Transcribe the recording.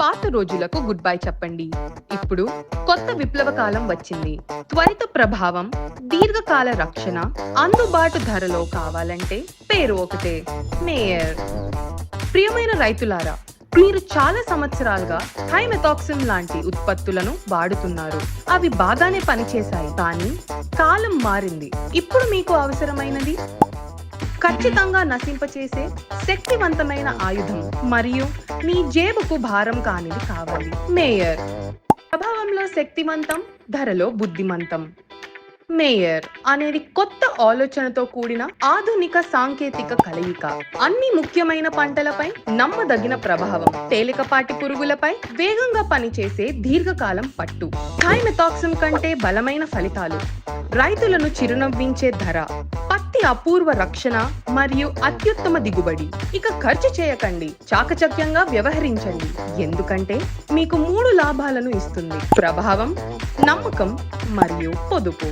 పాత రోజులకు good bye చెప్పండి. ఇప్పుడు కొత్త విప్లవ కాలం వచ్చింది. త్వరిత ప్రభావం దీర్ఘకాల రక్షణ అందుబాటు ధరలో కావాలంటే పేరు ఒకటే మేయర్. ప్రియమైన రైతులారా మీరు చాలా సంవత్సరాలుగా థైమెథాక్సిన్ లాంటి ఉత్పత్తులను వాడుతున్నారు. అవి బాగానే పనిచేశాయి కానీ కాలం మారింది. ఇప్పుడు మీకు అవసరమైనది ఖచ్చితంగా నశింపచేసే శక్తివంతమైన ఆయుధం మరియు మీ జేబుకు భారం కానిది కావాలి. మేయర్. ప్రభావంలో శక్తివంతం ధరలో బుద్ధిమంతం. మేయర్ అనేది కొత్త ఆలోచనతో కూడిన ఆధునిక సాంకేతిక కలయిక. అన్ని ముఖ్యమైన పంటలపై నమ్మదగిన ప్రభావం. తేలికపాటి పురుగులపై వేగంగా పనిచేసే దీర్ఘకాలం పట్టు. థైమెథాక్సిన్ కంటే బలమైన ఫలితాలు. రైతులను చిరునవ్వించే ధర. పత్తి అపూర్వ రక్షణ మరియు అత్యుత్తమ దిగుబడి. ఇక ఖర్చు చేయకండి చాకచక్యంగా వ్యవహరించండి. ఎందుకంటే మీకు మూడు లాభాలను ఇస్తుంది. ప్రభావం నమ్మకం మరియు పొదుపు.